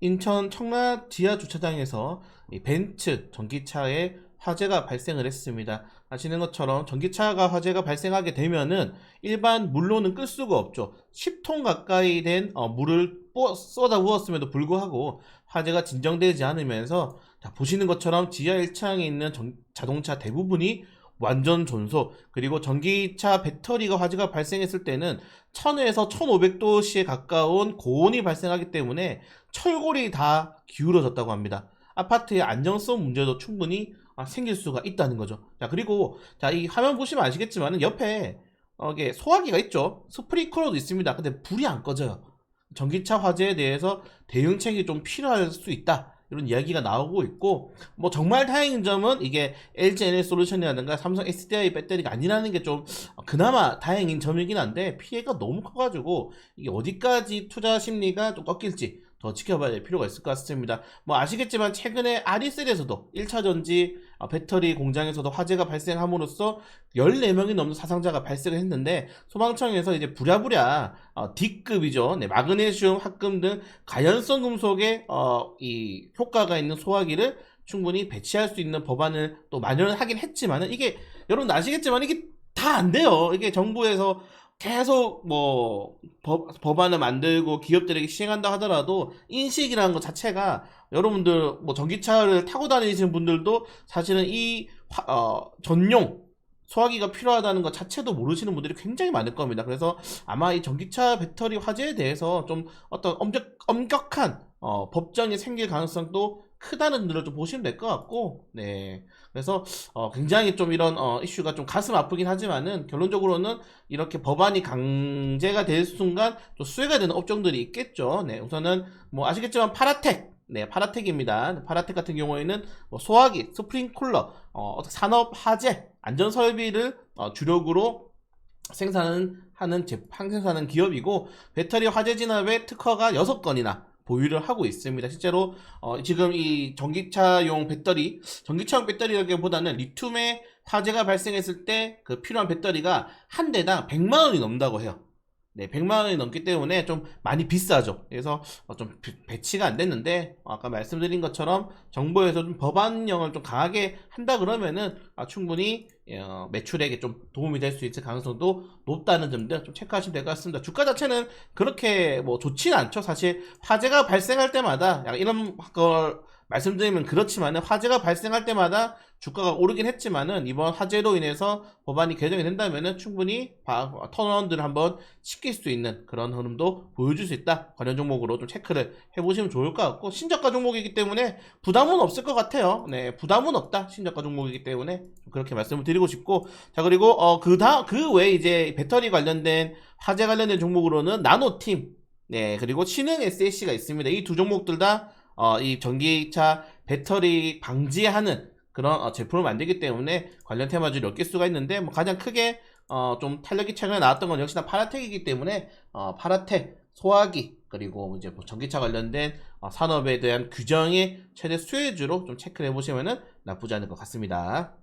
인천 청라 지하 주차장에서 이 벤츠 전기차에 화재가 발생을 했습니다. 아시는 것처럼 전기차가 화재가 발생하게 되면은 일반 물로는 끌 수가 없죠. 10톤 가까이 된 어, 물을 쏟아 부었음에도 불구하고 화재가 진정되지 않으면서 자, 보시는 것처럼 지하 1층에 있는 전- 자동차 대부분이 완전 존소 그리고 전기차 배터리가 화재가 발생했을 때는 1000에서 1500도씨에 가까운 고온이 발생하기 때문에 철골이 다 기울어졌다고 합니다. 아파트의 안정성 문제도 충분히 아, 생길 수가 있다는 거죠. 자, 그리고 자, 이 화면 보시면 아시겠지만 옆에 어, 이게 소화기가 있죠. 스프링클러도 있습니다. 근데 불이 안 꺼져요. 전기차 화재에 대해서 대응책이 좀 필요할 수 있다. 이런 이야기가 나오고 있고 뭐 정말 다행인 점은 이게 LG 에너지 솔루션이라든가 삼성 SDI 배터리가 아니라는 게 좀 그나마 다행인 점이긴 한데 피해가 너무 커가지고 이게 어디까지 투자 심리가 좀 꺾일지 더 지켜봐야 될 필요가 있을 것 같습니다. 뭐 아시겠지만 최근에 아리셀에서도 1차 전지 어, 배터리 공장에서도 화재가 발생함으로써 14명이 넘는 사상자가 발생을 했는데 소방청에서 이제 부랴부랴 어, D급이죠. 네, 마그네슘, 합금 등 가연성 금속의 어, 이 효과가 있는 소화기를 충분히 배치할 수 있는 법안을 또 마련을 하긴 했지만은 이게 여러분 아시겠지만 이게 다 안 돼요. 이게 정부에서 계속 뭐 법, 법안을 만들고 기업들에게 시행한다 하더라도 인식이라는 것 자체가 여러분들 뭐 전기차를 타고 다니시는 분들도 사실은 이 화- 어, 전용 소화기가 필요하다는 것 자체도 모르시는 분들이 굉장히 많을 겁니다. 그래서 아마 이 전기차 배터리 화재에 대해서 좀 어떤 엄격, 엄격한 어, 법정이 생길 가능성도 크다는 점들을 좀 보시면 될 것 같고, 네. 그래서 어, 굉장히 좀 이런 어, 이슈가 좀 가슴 아프긴 하지만은 결론적으로는 이렇게 법안이 강제가 될 순간 또 수혜가 되는 업종들이 있겠죠. 네, 우선은 뭐 아시겠지만 파라텍, 네, 파라텍입니다. 파라텍 같은 경우에는 뭐 소화기, 스프링쿨러, 어, 산업 화재, 안전 설비를 어, 주력으로 생산하는 하는 제 생산하는 기업이고 배터리 화재 진압에 특허가 6건이나 보유를 하고 있습니다. 실제로 어, 지금 이 전기차용 배터리, 전기차용 배터리라기보다는 리튬의 화재가 발생했을 때 그 필요한 배터리가 한 대당 100만 원이 넘는다고 해요. 네, 100만 원이 넘기 때문에 좀 많이 비싸죠. 그래서 어, 좀 배- 배치가 안 됐는데 어, 아까 말씀드린 것처럼 정부에서 좀 법안령을 좀 강하게 한다 그러면은 아, 충분히 어, 매출액에 좀 도움이 될 수 있을 가능성도 높다는 점들 좀 체크하시면 될 것 같습니다. 주가 자체는 그렇게 뭐 좋지는 않죠. 사실 화재가 발생할 때마다 약간 이런 걸 말씀드리면 그렇지만은 화재가 발생할 때마다 주가가 오르긴 했지만은 이번 화재로 인해서 법안이 개정이 된다면은 충분히 바- 턴어라운드를 한번 시킬 수 있는 그런 흐름도 보여줄 수 있다. 관련 종목으로 좀 체크를 해보시면 좋을 것 같고 신저가 종목이기 때문에 부담은 없을 것 같아요. 네, 부담은 없다. 신저가 종목이기 때문에 그렇게 말씀을 드리고 싶고 자 그리고 어 그다 그 외에 이제 배터리 관련된 화재 관련된 종목으로는 나노팀 네 그리고 신흥 SAC가 있습니다. 이 두 종목들 다 어, 이 전기차 배터리 방지하는 그런 어, 제품을 만들기 때문에 관련 테마주를 엮일 수가 있는데 뭐 가장 크게 어, 좀 탄력이 최근에 나왔던 건 역시나 파라텍이기 때문에 어, 파라텍 소화기 그리고 이제 뭐 전기차 관련된 어, 산업에 대한 규정의 최대 수혜주로 좀 체크를 해보시면은 나쁘지 않을 것 같습니다.